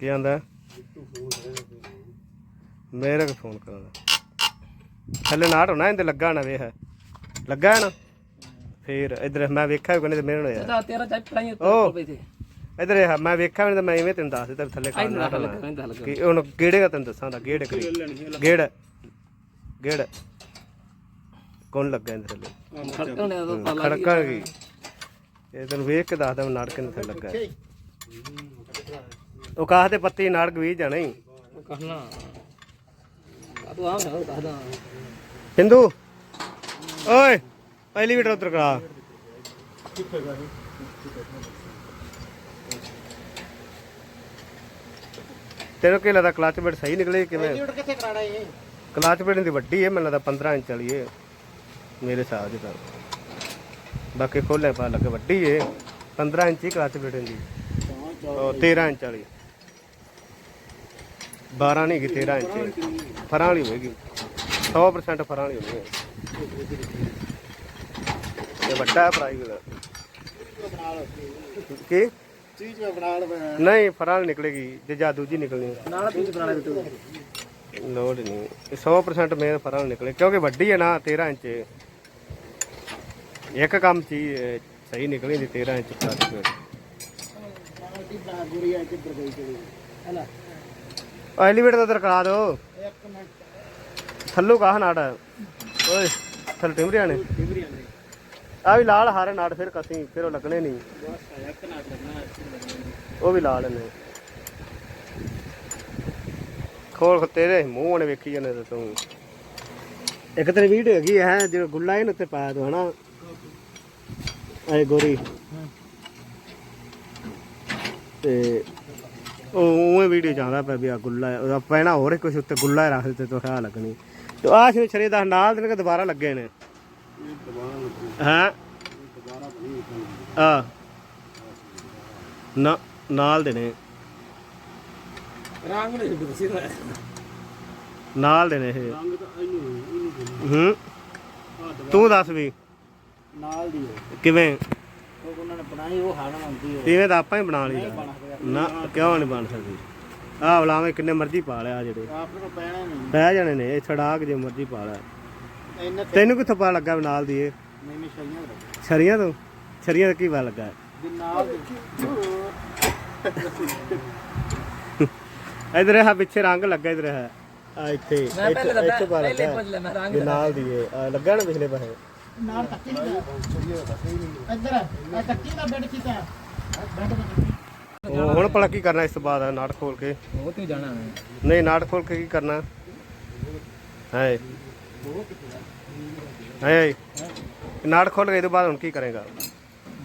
ਕੀ ਆਂਦਾ? ਮੇਰੇ ਕੋ ਫੋਨ ਕਰਾਂਦਾ ਥੱਲੇ ਨਾੜ ਹੋਣਾ ਇਹਦੇ ਲੱਗਾ ਨਾ ਵੇਖ। ਲੱਗਾ ਨਾ ਫੇਰ ਇਧਰ ਮੈਂ ਵੇਖਿਆ ਕੋਈ ਨਹੀਂ ਮੇਰੇ ਨਾਲ ਯਾਰ ਤੇਰਾ ਚਾਹ ਪੜਾਈ ਉਹ ਇਧਰ ਇਹ ਮੈਂ ਵੇਖਿਆ ਨਹੀਂ ਤਾਂ ਮੈਂ ਇਵੇਂ ਤੈਨੂੰ ਦੱਸ ਦਿੱਤਾ ਥੱਲੇ ਕਾਣ ਨਾੜ ਕਿ ਹੁਣ ਗੇੜੇ ਦਾ ਤੈਨੂੰ ਦੱਸਾਂ ਦਾ ਗੇੜ ਕਰੀ। ਗੇੜ। ਗੇੜ। ਕੌਣ ਲੱਗਾ ਇਹਦੇ ਥੱਲੇ? ਖੜਕਣ ਦਾ ਖੜਕਾ ਗਈ ਇਹ ਤੈਨੂੰ ਵੇਖ ਕੇ ਦੱਸਦਾ ਮੈਂ ਨਾੜ ਕਿੰਨੇ ਥੱਲੇ ਲੱਗਾ। ਉਹ ਕਾਹਦੇ ਪੱਤੇ ਨਾੜਕ ਵੀ ਜਾਣਾ ਹੀ ਕਹਣਾ ਹਿੰਦੂ? ਓਏ ਐਲੀਵੇਟਰ ਉਤਰ ਕਰਾ। ਤੈਨੂੰ ਕੀ ਲੱਗਦਾ ਕਲਚ ਬੇਟ ਸਹੀ ਨਿਕਲੇ ਕਿਵੇਂ? ਐਲੀਵੇਟਰ ਕਿੱਥੇ ਕਰਾਣਾ ਇਹ ਕਲਚ ਬੇਟ ਦੀ ਵੱਡੀ ਹੈ, ਮੈਨੂੰ ਲੱਗਦਾ 15 ਇੰਚ ਵਾਲੀ ਹੈ, ਮੇਰੇ ਹਿਸਾਬ ਦੇ ਤਾਂ ਬਾਕੀ ਖੋਲੇ ਪਾ, ਲੱਗੇ ਵੱਡੀ ਹੈ। 15 ਇੰਚ ਹੀ ਕਲਚ ਬੇਟ ਦੀ 13 ਇੰਚ ਵਾਲੀ। 12 ਨਹੀਂ ਕਿ 13 ਇੰਚ ਫਰਾਂ ਵਾਲੀ ਹੋਏਗੀ। 100% ਫਰਾਂ ਵਾਲੀ ਹੋਏਗੀ ਇਹ ਵੱਡਾ ਹੈ ਪ੍ਰਾਈਸ ਕੀ ਚੀਜ਼ ਮੈਂ ਬਣਾ ਲਵਾਂ ਨਹੀਂ ਫਰਾਂ ਨਿਕਲੇਗੀ ਜੇ ਜਾਦੂ ਜੀ ਨਿਕਲਣੀ ਨਾਲ ਚੀਜ਼ ਬਣਾ ਲੈ ਬਿੱਟੂ ਲੋਡ ਨਹੀਂ। ਇਹ 100% ਮੇਰ ਫਰਾਂ ਨਿਕਲੇ ਕਿਉਂਕਿ ਵੱਡੀ ਹੈ ਨਾ 13 ਇੰਚ। ਇੱਕ ਕੰਮ ਸੀ ਸਹੀ ਨਿਕਲੀ ਦੀ 13 ਇੰਚ ਪਲਾਸਟਿਕ ਐਲੀਵੇਟਰ ਦਾ ਦਰ ਕਰਾ ਦਿਓ ਇੱਕ ਮਿੰਟ। ਥੱਲੂ ਕਾਹ ਨਾੜ? ਓਏ ਥੱਲੇ ਟਿਮਰੀਆਂ ਨੇ ਡਿਗਰੀਆਂ ਨੇ ਆ ਵੀ ਲਾਲ ਹਾਰੇ ਨਾੜ ਫਿਰ ਕਸੀ ਫਿਰ ਉਹ ਲੱਗਣੇ ਨਹੀਂ। ਬਸ ਇੱਕ ਨਾਟ ਲੱਗਣਾ ਉਹ ਵੀ ਲਾਲ ਨੇ। ਖੋਲ ਤੇਰੇ ਮੂੰਹ ਨੇ ਵੇਖੀ ਜਾਂਦੇ ਤੇ ਤੂੰ। ਇੱਕ ਤੇਰੀ ਵੀਡੀਓ ਹੈਗੀ ਹੈ ਜਿਹੜਾ ਗੁੱਲਾ ਇਹਨੂੰ ਉੱਤੇ ਪਾਇਆ ਤੂੰ ਹਨਾ? ਐ ਗੋਰੀ। ਤੇ ਉਹ ਉਹ ਵੀਡੀਓ ਚਾਹੁੰਦਾ ਪਿਆ ਵੀ ਆ ਗੁੱਲਾ ਹੈ। ਉਹਦਾ ਪਹਿਣਾ ਹੋਰ ਕੁਝ ਉੱਤੇ ਗੁੱਲਾ ਹੀ ਰੱਖ ਦਿੱਤੇ ਤੋਂ ਆ ਲੱਗਣੀ। ਤੇ ਆਹ ਸ਼ਰੇ ਛਰੇ ਦਾ ਨਾਲ ਦੇ ਨੇ ਦੁਬਾਰਾ ਲੱਗੇ ਨੇ। ਹਾਂ? ਆ ਨਾ ਨਾਲ ਦੇ ਨੇ। ਨਾਲ ਦੇ ਨੇ ਤੂੰ ਦੱਸ ਵੀ। ਨਾਲ ਦੀ ਕਿਵੇਂ? ਕਿਉਂਕਿ ਤਾਂ ਆਪਾਂ ਹੀ ਬਣਾ ਲਈ ਨਾ ਕਿਉਂ ਨਹੀਂ ਬਣ ਸਕਦੀ? ਆਹ ਵਲਾਵੇਂ ਕਿੰਨੇ ਮਰਜ਼ੀ ਪਾ ਲਿਆ ਜਿਹੜੇ। ਪੈ ਜਾਣੇ ਨੇ ਇਹ ਛੜਾਕ ਜੇ ਮਰਜ਼ੀ ਪਾ ਲਿਆ ਤੈਨੂੰ ਕਿੱਥੋਂ ਪਾ ਲੱਗਾ ਨਾਲ ਦੀ ਇਹ? ਛਰੀਆਂ ਤੋਂ ਛਰੀਆਂ ਤੋਂ? ਛਰੀਆਂ ਦਾ ਕੀ ਲੱਗਾ? *laughs* ਇਧਰ ਇਹ ਪਿੱਛੇ ਰੰਗ ਲੱਗਾ ਇਧਰ ਹੈ ਆ ਇੱਥੇ ਇੱਥੇ ਪਾ ਲੱਗਾ। ਨਾਲ ਦੀ ਇਹ। ਲੱਗਾ ਨਾ ਪਿਛਲੇ ਪਾਸੇ? ਨਾਲ ਤੱਕੀ ਨਹੀਂ ਇੱਧਰ ਆ ਤੱਕੀ ਦਾ ਬੈੱਡ ਕੀਤਾ ਬੈੱਡ ਦਾ ਉਹ ਹੁਣ ਭਲਾ ਕੀ ਕਰਨਾ ਇਸ ਤੋਂ ਬਾਅਦ ਨਾਟ ਖੋਲ ਕੇ। ਉਹ ਤੇ ਜਾਣਾ ਹੈ। ਨਹੀਂ ਨਾਟ ਖੋਲ ਕੇ ਕੀ ਕਰਨਾ? ਹੈ ਹੈ ਨਾਟ ਖੋਲ ਕੇ ਇਹ ਤੋਂ ਬਾਅਦ ਹੁਣ ਕੀ ਕਰੇਗਾ?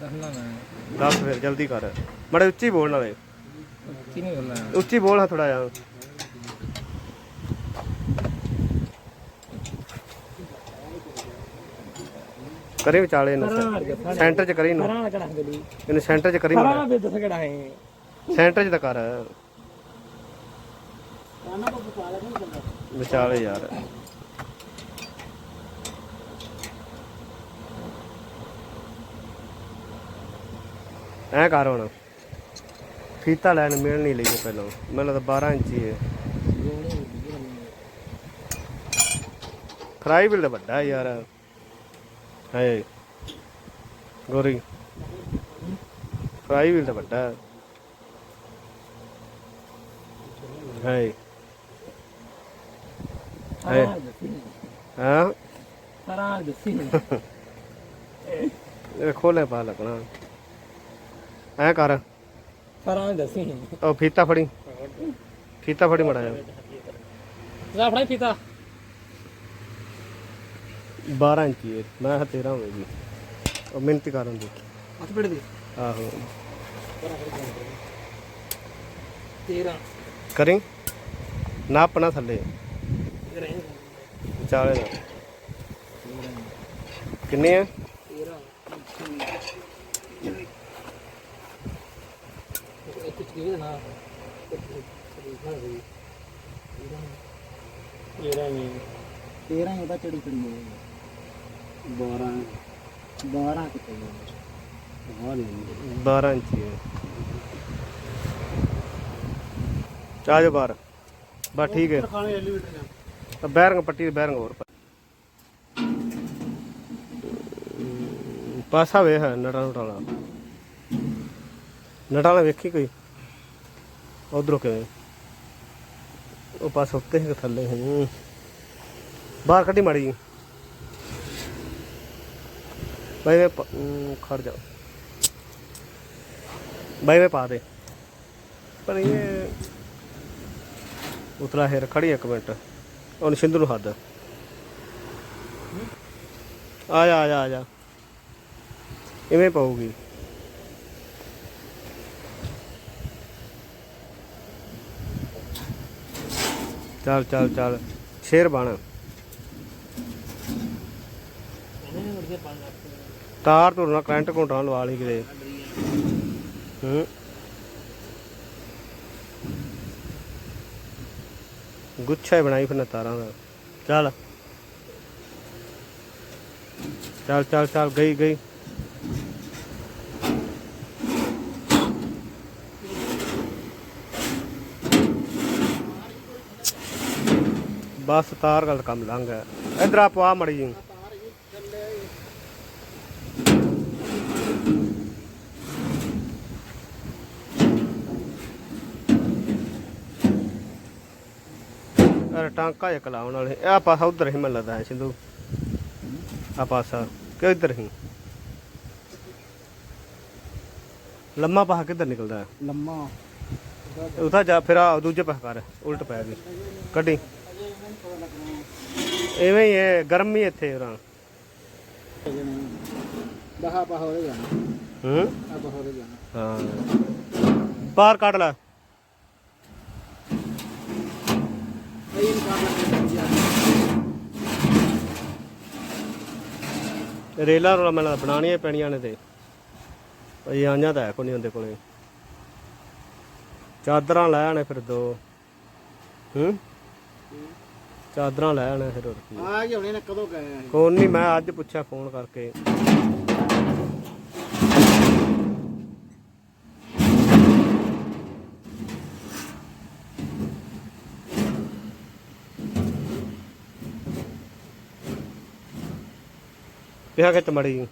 ਦੱਸਣਾ ਮੈਂ ਦੱਸ ਫਿਰ ਜਲਦੀ ਕਰ। ਬੜੇ ਉੱਚੀ ਬੋਲ ਨਾਲੇ ਕੀ ਨਹੀਂ ਕਰਨਾ ਉੱਚੀ ਬੋਲ ਹਾਂ ਥੋੜਾ ਜਿਹਾ। ਕਰੀ ਵਿਚਾਲੇ ਇਹਨੂੰ। ਸੈਂਟਰ ਚ ਕਰੀ ਗਲੀ ਇਹਨੂੰ ਸੈਂਟਰ ਚ ਕਰੀ ਕਰਾਂ ਵੀ ਦੱਸ ਕਿਹੜਾ ਹੈ ਸੈਂਟਰ ਚ ਤਾਂ ਕਰ। ਵਿਚਾਲੇ ਯਾਰ। ਐ ਕਰ ਹੁਣ। ਫੀਤਾ ਲੈਣ ਮਿਲ ਨਹੀਂ ਲਈ ਪਹਿਲਾਂ। ਮੈਨੂੰ ਤਾਂ 12 ਇੰਚੀ ਹੈ ਖਰਾਈ ਬਿਲ ਵੱਡਾ ਯਾਰ। ਹੈ ਗੋਰੀ। ਖਰਾਈ ਬਿਲ ਤਾਂ ਵੱਡਾ ਹੈ। ਹੈ ਹੈ? ਕਰਾਂ ਦੱਸੀ। ਇਹ ਖੋਲੇ ਪਾ ਲੱਗਣਾ ਐ ਕਰ। ਕਰਾਂ ਦੱਸੀ। ਉਹ ਫੀਤਾ ਫੜੀ। ਫੀਤਾ ਫੜੀ ਮੜਾ ਜਾ। ਜਾ ਫੜਾਈ ਪੀਤਾ 12 ਇੰਚੀ ਹੈ ਮੈਂ ਕਿਹਾ 13 ਹੋਵੇਗੀ ਉਹ ਮਿਹਨਤ ਕਰਨ ਦੀ। ਹੱਥ ਪੜ ਦੇ। ਆਹੋ। 13 ਕਰੀ? ਨਾਪਣਾ ਥੱਲੇ। ਚਾਲੇ ਦਾ। ਕਿੰਨੇ ਆ? 13 ਕੁਝ ਕਿਹਦੇ ਨਾ ਤੇਰਾ ਨਹੀਂ ਤੇਰਾ ਹੀ ਉਹਦਾ ਚੜੀ ਚੜੀ ਹੋਈ 12 12 ਕਿਤੇ ਹਾਂ ਨਹੀਂ 12 ਇੰਚੀ ਹੈ ਚਾਹ ਜੋ ਬਾਹਰ। ਬਸ ਠੀਕ ਹੈ। ਤਾਂ ਬੈਰੰਗ ਪੱਟੀ ਬੈਰੰਗ ਹੋਰ ਪਾਸਾ ਵੇ ਹੈ ਨਟਾ ਨਟਾਲਾ ਨਟਾਲਾ ਵੇਖੀ ਕੋਈ? ਉਧਰੋਂ ਕਿਵੇਂ? ਉਹ ਪਾਸ ਉੱਤੇ ਹੈ ਥੱਲੇ ਹੈ। ਬਾਹਰ ਕੱਢੀ ਮਾੜੀ ਜਿਹੀ। ਬਾਈ ਵੇ ਪ- ਅਮ, ਖੜ ਜਾ। ਬਾਈ ਵੇ ਪਾ ਦੇ। ਪਰ ਇਹ ਉਤਲਾ ਹੈ ਖੜੀ ਇੱਕ ਮਿੰਟ। ਉਹਨੂੰ ਸਿੰਧੂ ਨੂੰ ਹੱਦ। ਆ ਜਾ ਆ ਜਾ ਆ ਜਾ। ਇਵੇਂ ਪਾਉਗੀ ਚੱਲ ਚੱਲ ਚੱਲ। ਸ਼ੇਰ ਬਣ। ਤਾਰ ਤੁਰਨਾ ਕਰੰਟ ਘੁੰਟਾਂ ਲਵਾ ਲਈ ਕਿਤੇ। ਹੂੰ। ਗੁੱਛਾ ਬਣਾਈ ਫਿਰ ਤਾਰਾਂ ਦਾ। ਚੱਲ। ਚੱਲ ਚੱਲ ਚੱਲ, ਗਈ ਗਈ। ਬਸ ਤਾਰ ਗੱਲ ਕੰਮ ਲੰਘ ਗਿਆ। ਇਧਰ ਆ, ਪਵਾ ਮੜੀ ਜੀ ਅਰੇ ਟਾਂਕਾ ਇੱਕ ਲਾਉਣ ਵਾਲੇ। ਇਹ ਆ ਪਾਸਾ ਉਧਰ ਹੀ ਮੈਨੂੰ ਲੱਗਦਾ ਹੈ ਸਿੰਧੂ। ਆ ਪਾਸਾ ਕਿ ਇੱਧਰ ਹੀ? ਲੰਮਾ ਪਾਸਾ ਕਿੱਧਰ ਨਿਕਲਦਾ ਹੈ? ਲੰਮਾ। ਉਥਾ ਜਾ ਫਿਰ ਆ ਦੂਜੇ ਪਾਸੇ ਕਰ ਉਲਟ ਪੈ ਗਈ। ਕੱਢੀ। ਐਵੇਂ ਹੀ ਹੈ ਗਰਮੀ ਇੱਥੇ ਉਰਾਂ। ਦਹਾ ਪਾ ਹੋਰੇ ਜਾਣਾ। ਹੂੰ? ਆ ਪਾ ਹੋਰੇ ਜਾਣਾ। ਹਾਂ। ਬਾਹਰ ਕੱਢ ਲੈ ਇਹ ਇਨਕਾਰ ਰੇਲਾਂ ਰੋਲਾ ਮੈਨੂੰ ਬਣਾਉਣੀਆਂ ਪੈਣੀਆਂ ਨੇ ਤੇ। ਭਈ ਆਈਆਂ ਤਾਂ ਹੈ ਕੋਈ ਨਹੀਂ ਉਹਦੇ ਕੋਲੇ। ਚਾਦਰਾਂ ਲੈ ਆਣੇ ਫਿਰ ਦੋ। ਹੂੰ? ਚਾਦਰਾਂ ਲੈ ਆਣੇ ਫਿਰ ਹੋਰ ਕੀ। ਆ ਗਏ ਹੁਣੇ ਨੇ ਕਦੋਂ ਗਏ ਆ ਇਹ? ਕੋਈ ਨਹੀਂ ਮੈਂ ਅੱਜ ਪੁੱਛਿਆ ਫੋਨ ਕਰਕੇ। ਪਿਆ ਕਿ ਮੜੀ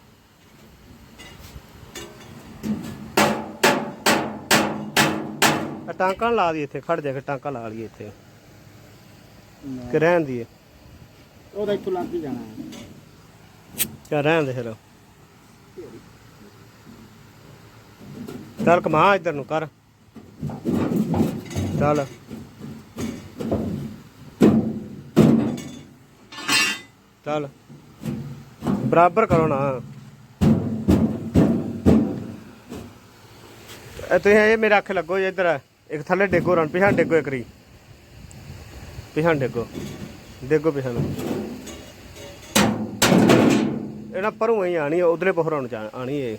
ਆ ਟਾਂਕਾ ਲਾ ਦੀ ਇੱਥੇ ਖੜ ਜਾ ਕੇ ਟਾਂਕਾ ਲਾ ਲਈਏ ਇੱਥੇ। ਕਿ ਰਹਿਣ ਦੀ ਉਹਦਾ ਇੱਥੋਂ ਲੱਗ ਹੀ ਜਾਣਾ। ਚਾ ਰਹਿਣ ਦੇ ਫਿਰ। ਚੱਲ ਕਮਾ ਇੱਧਰ ਨੂੰ ਕਰ। ਚੱਲ। ਚੱਲ। ਬਰਾਬਰ ਕਰੋ ਨਾ। ਇਹ ਤੁਸੀਂ ਇਹ ਮੇਰੇ ਅੱਖ ਲੱਗੋ ਜੇ ਇੱਧਰ। ਇੱਕ ਥੱਲੇ ਡੇਗੋ ਰਨ ਪਿਛਾਂ ਡੇਗੋ ਇੱਕ ਰੀ ਪਿਛਾਂ ਡੇਗੋ। ਡੇਗੋ ਪਿਛਾਂ ਨੂੰ ਇਹ ਨਾ ਪਰੋਂ ਹੀ ਆਣੀ ਉਧਰੇ ਪਹਰਾਂ ਨੂੰ ਆਣੀ ਏ।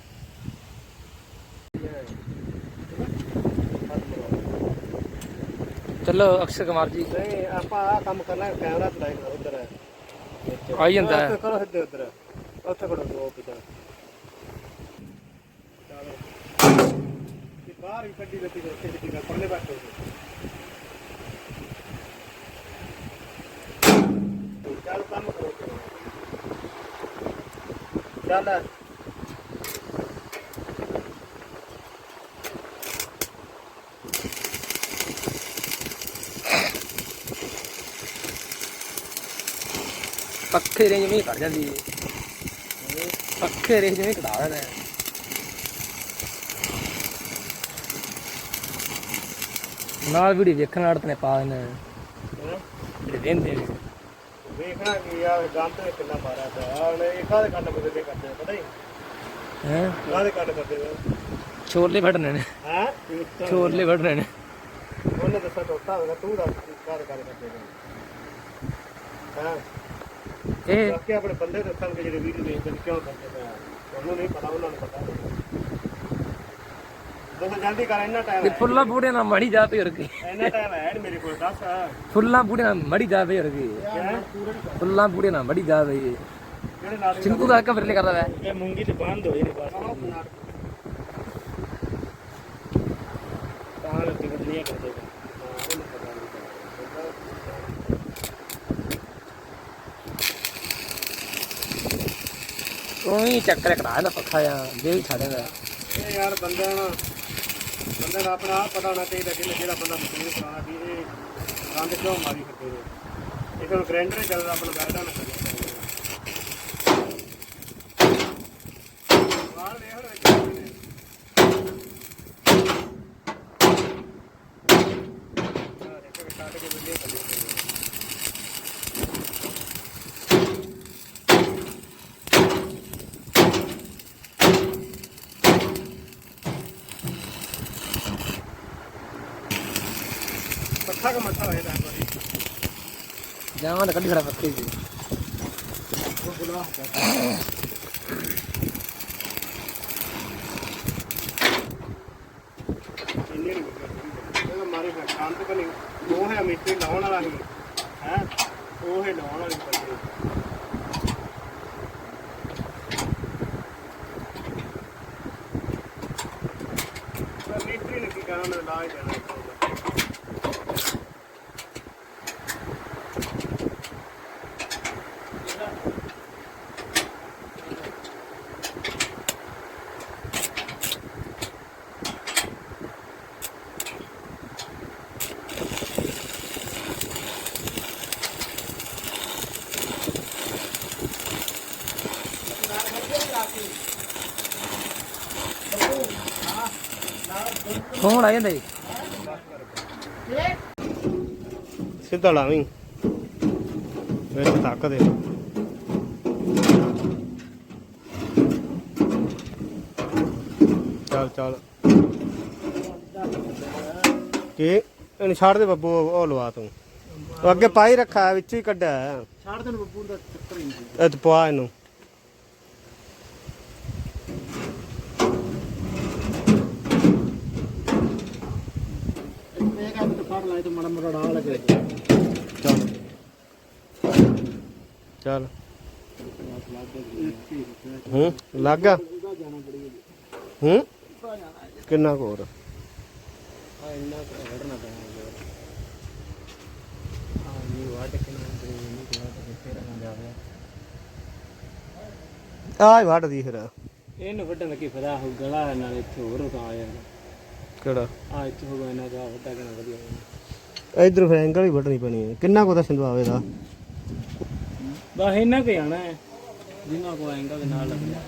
ਚਲੋ ਅਕਸ਼ਰ ਕੁਮਾਰ ਜੀ। ਨਹੀਂ ਆਪਾਂ ਆ ਕੰਮ ਕਰਨਾ ਕੈਮਰਾ ਚਲਾਈ ਉਧਰ। ਆਈ ਜਾਂਦਾ। ਕਰੋ ਸਿੱਧੇ ਉਧਰ। ਉੱਥੇ ਕਰੋ ਦੋ ਪਿਛਾਂ ਕਿ ਬਾਹਰ ਵੀ ਕੱਢੀ ਲੱਤੀ ਉੱਥੇ ਕਿੱਡੀ ਗੱਲ, ਪਰਲੇ ਪਾਸੇ ਚੱਲ ਕੰਮ ਕਰੋ ਚੱਲ। ਪੱਖੇ ਰੇਂਜ ਵੀ ਕੱਢ ਜਾਂਦੀ ਹੈ ਕਢਾ ਦੇਣਾ ਹੈ। ਨਾਲ ਵੀਡੀਓ ਵੇਖਣ ਵਾਲੇ ਤੇ ਪਾ ਦੇਣਾ। ਜਿਹੜੇ ਵੇਂਦੇ ਨੇ ਵੇਖਣਾ ਕੀ ਯਾਰ ਗੰਦ ਤੇ ਕਿੰਨਾ ਮਾਰਿਆ ਪਿਆ। ਹੁਣ ਇਹ ਕਾਹਦੇ ਕੰਨ ਬਦਲੇ ਕਰਦੇ ਪਤਾ ਹੀ ਹੈ? ਕਾਹਦੇ ਕੰਨ ਕਰਦੇ ਨੇ ਛੋਲੇ ਫੜਨੇ ਨੇ। ਹਾਂ? ਛੋਲੇ ਫੜਨੇ ਨੇ। ਉਹਨੇ ਦੱਸਿਆ ਟੋਟਾ ਹੋਵੇਗਾ ਤੂੰ ਦੱਸ ਕਾਹਦੇ ਕੰਨ ਕਰਦੇ ਨੇ ਹਾਂ? ਇਹ ਬਾਕੀ ਆਪਣੇ ਬੰਦੇ ਦੱਸਣਗੇ ਜਿਹੜੇ ਵੀਡੀਓ ਦੇਖਦੇ ਨੇ ਕਿਉਂ ਕਰਦੇ ਪਏ ਆ ਉਹਨੂੰ ਨਹੀਂ ਪਤਾ ਉਹਨਾਂ ਨੂੰ ਪਤਾ ਦੱਸ ਜਲਦੀ ਕਰ ਇੰਨਾ ਟਾਈਮ ਤੇ ਹੈ ਫੁੱਲਾਂ ਬੂੜੇ ਨਾਲ ਮੜੀ ਜਾ ਪਈ ਰਗੀ ਇੰਨਾ ਟਾਈਮ ਹੈ ਨੀ ਮੇਰੇ ਕੋਲ ਦੱਸ ਫੁੱਲਾਂ ਬੂੜੇ ਨਾਲ ਮੜੀ ਜਾ ਪਈ ਰਗੀ ਹੈਂ? ਫੁੱਲਾਂ ਬੂੜੇ ਨਾਲ ਮੜੀ ਜਾ ਪਈ ਜਿਹੜੇ ਨਾਲ ਚਿੰਕੂ ਦਾ ਕਬਰ ਲੈ ਕਰਦਾ ਵੈ ਇਹ ਮੂੰਗੀ ਤੇ ਬੰਦ ਹੋਈ ਨਹੀਂ ਬਸ ਤਾਂ ਲੱਤੀ ਬਦਲੀਆਂ ਕਰਦੇ ਨੇ ਹਾਂ ਉਹਨੂੰ ਪਤਾ ਉਹੀ ਚੱਕਰ ਕਢਾ ਦਾ ਪੱਖਾ ਆ ਜੇ ਵੀ ਛੱਡੇਗਾ ਇਹ ਯਾਰ ਬੰਦਾ ਨਾ, ਬੰਦੇ ਦਾ ਆਪਣਾ ਆਪ ਪਤਾ ਹੋਣਾ ਚਾਹੀਦਾ ਕਿ ਜਿਹੜਾ ਬੰਦਾ ਮਸ਼ੀਨ ਚਲਾਉਣਾ ਵੀ ਇਹ ਰੰਗ ਕਿਉਂ ਮਾਰੀ ਫਿਰਦੇ ਨੇ। ਇਹ ਕੋਲ ਗ੍ਰਾਈਂਡਰ ਚੱਲਦਾ, ਆਪਣਾ ਬੈਠਾ ਨਾ ਕਰੇ ਬਾਹਰ ਵੇਖ ਲੈ ਕਿੰਨੇ ਨੇ ਯਾਰ ਇੱਕ ਕੱਟ ਕੇ ਵੀਡੀਓ ਕਰ ਲਈ ਪੱਖਾ ਕਾ ਮੱਥਾ ਹੋਇਆ ਤਾਂ ਵਾਰੀ ਜਾਵਾਂ ਤਾਂ ਕੱਢੀ ਖੜਾ ਪੱਖੇ ਜੀ। ਇੰਨੇ ਨਹੀਂ ਮਾਰੇ ਫਿਰ ਸ਼ਾਂਤ ਬਣੀ ਉਹ ਹੈ ਮਿੱਟੀ ਲਾਉਣ ਵਾਲਾ ਹੀ। ਹੈ? ਉਹ ਹੈ ਲਾਉਣ ਵਾਲੀ ਬੰਦੇ ਪਰ ਮਿੱਟੀ ਨੇ ਕੀ ਕਰਾਂ ਮੈਂ ਲਾ ਹੀ ਦੇਣਾ ਇੱਥੋਂ ਦਾ। ਆ ਜਾਂਦਾ ਜੀ ਸਿੱਧਾ ਲਾਵੀਂ। ਵਿੱਚ ਧੱਕ ਦੇ। ਚੱਲ ਚੱਲ। ਕੀ ਇਹਨੂੰ ਛੱਡ ਦੇ ਬੱਬੂ ਉਹ ਲਵਾ ਤੂੰ। ਉਹ ਅੱਗੇ ਪਾਈ ਰੱਖਾ ਵਿੱਚੋਂ ਹੀ ਕੱਢਿਆ। ਛੱਡ ਦੇਣ ਬੱਬੂ ਦਾ ਚੱਕਰ ਹੀ ਨਹੀਂ। ਇਹ ਤੇ ਪਵਾ ਇਹਨੂੰ ਮੈਂ ਕਹਿੰਦਾ ਤੇ ਫੜ ਲਾਏ ਤੇ ਮੜਾ ਮੜਾ ਡਾ ਲੱਗੇ ਚੱਲ। ਚੱਲ। ਹੂੰ? ਲੱਗ ਗਿਆ? ਹੂੰ? ਕਿੰਨਾ ਕੁ ਹੋਰ? ਇੰਨਾ ਕੁ ਕੱਢਣਾ ਪੈਣਾ ਹਾਂ ਇਹ ਵਾਟ ਕਿੰਨਾ ਨਹੀਂ ਕਿਹਾ ਤਾਂ ਫੇਰ। ਦੀ ਇਹਨੂੰ ਵੱਢਣ ਦਾ ਕੀ ਫਾਇਦਾ ਹੋ ਗਲਾ ਨਾਲ ਇੱਥੇ ਹੋਰ ਤਾਂ ਆ ਜਾਂਦਾ। ਕਿਹੜਾ? ਆ ਇੱਥੇ ਹੋ ਗਿਆ ਇਹਨਾਂ ਦਾ ਵੱਡਾ ਕਿੰਨਾ ਵਧੀਆ ਹੋਣਾ ਇਧਰ ਫਿਰ ਐਂਗਲ ਹੀ ਵੱਢਣੀ ਪੈਣੀ ਹੈ। ਕਿੰਨਾ ਕੁ ਦਾ ਸਿੰਦਵਾਵੇ ਦਾ ਬਸ ਇਹਨਾਂ ਕੇ ਆਣਾ ਹੈ ਜਿੰਨਾ ਕੋ ਆਏਗਾ ਦੇ ਨਾਲ ਲੱਗਣਾ।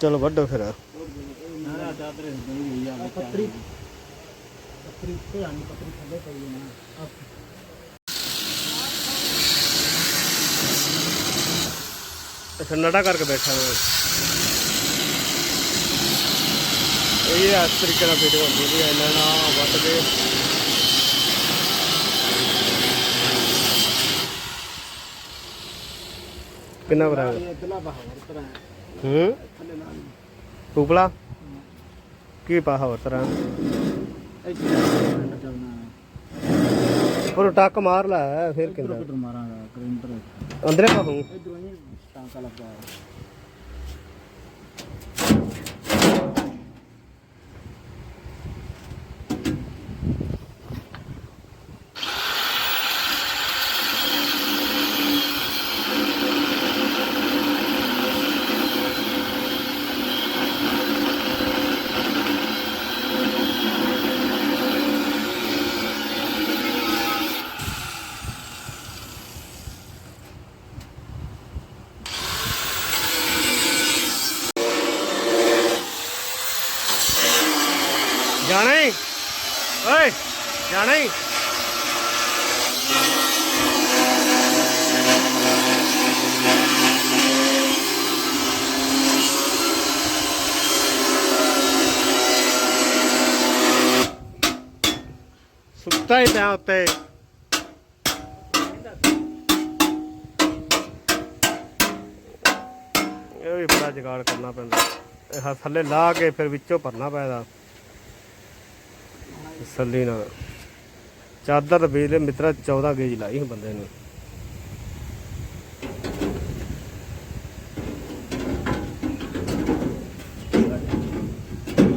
ਚਲੋ ਵੱਢੋ ਫਿਰ। ਨਾ ਆ ਚਾਦਰ ਦੇ ਗਈ ਆ। ਪੱਤਰੀ ਪੱਤਰੀ ਤੇ ਆਣੀ ਪੱਤਰੀ ਥੱਲੇ ਪਈ ਹੈ ਨਾ ਅੱਛਾ ਨੜਾ ਕਰਕੇ ਬੈਠਾ ਮੈਂ। ਇਹ ਇਸ ਤਰੀਕੇ ਨਾਲ ਵੀਡੀਓ ਹੁੰਦੀ ਵੀ ਇਹਨਾਂ ਨਾਲ ਵੱਟ ਕੇ। ਕਿੰਨਾ ਬਰਾ ਇਤਲਾ ਤਰ੍ਹਾਂ ਹੂੰ। ਉਪਲਾ ਕੀ ਪਾਹਾ ਇੱਥੇ ਚੱਲਣਾ ਉਹ ਟੱਕ ਮਾਰ ਲੈ ਫਿਰ ਕਿਲੋਮੀਟਰ ਅੰਦਰੇ ਪਾਹੂ ਇਧਰੋਂ ਹੀ ਟਾਂਕਾ ਲੱਗਾ ਹੈ ਜਾਣਾ ਹੀ ਓਏ ਜਾਣਾ ਹੀ ਸੁੱਤਾ ਹੀ ਪਿਆ ਇਹ ਵੀ ਬੜਾ ਜਗਾੜ ਕਰਨਾ ਪੈਂਦਾ। ਇਹ ਥੱਲੇ ਲਾ ਕੇ ਫਿਰ ਵਿੱਚੋਂ ਭਰਨਾ ਪੈਦਾ। ਤਸੱਲੀ ਨਾਲ। ਚਾਦਰ ਵੇਲੇ ਮਿੱਤਰਾ 14 ਗੇਜ ਲਾਈ ਸੀ ਬੰਦੇ ਨੇ।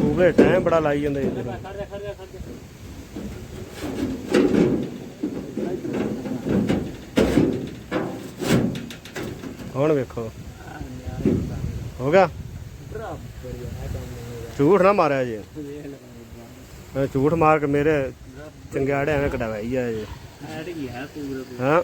ਉਹਦੇ ਟਾਈਮ ਬੜਾ ਲਾਈ ਜਾਂਦੇ ਇੱਧਰ ਖੜ ਜਾ ਖੜ ਜਾ ਖੜ ਜਾ ਹੁਣ ਵੇਖੋ। ਹੋ ਗਿਆ? ਝੂਠ ਨਾ ਮਾਰਿਆ ਜੇ। ਮੈਂ ਝੂਠ ਮਾਰ ਕੇ ਮੇਰੇ ਚੰਗਿਆੜੇ ਐਵੇਂ ਕਢਾਵਾਈ ਆ ਜੇ। ਹੈ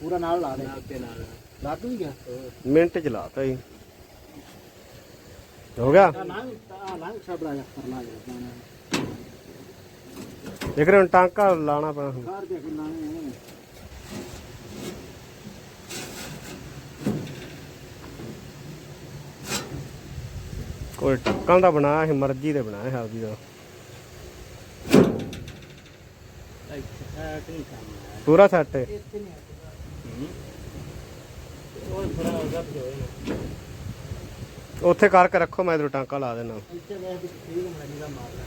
ਪੂਰਾ ਨਾਲ ਲਾ ਦੇ। ਤੇ ਨਾਲ। ਲੱਗ ਵੀ ਗਿਆ? ਮਿੰਟ ਚ ਲਾਤਾ ਜੀ। ਹੋ ਗਿਆ? ਲੰਘ ਛਬੜਾ ਜਾ ਕਰ ਲਾ ਜਾ। ਦੇਖ ਰਹੇ ਹੁਣ ਟਾਂਕਾ ਲਾਣਾ ਪੈਣਾ ਹੁਣ। ਦੇ ਕੋਈ ਟੱਕਾਂ ਦਾ ਬਣਾਇਆ ਸੀ ਮਰਜ਼ੀ ਦੇ ਬਣਾਇਆ ਸੀ ਆਪਦੀ ਦਾ ਹੈ। ਪੂਰਾ ਸੈੱਟ ਹੈ ਉੱਥੇ ਕਰਕੇ ਰੱਖੋ ਮੈਂ ਇਧਰ ਟਾਂਕਾ ਲਾ ਦੇਣਾ ਇੱਥੇ ਵੀ ਠੀਕ ਮਣੀ ਦਾ ਮਾਰਦਾ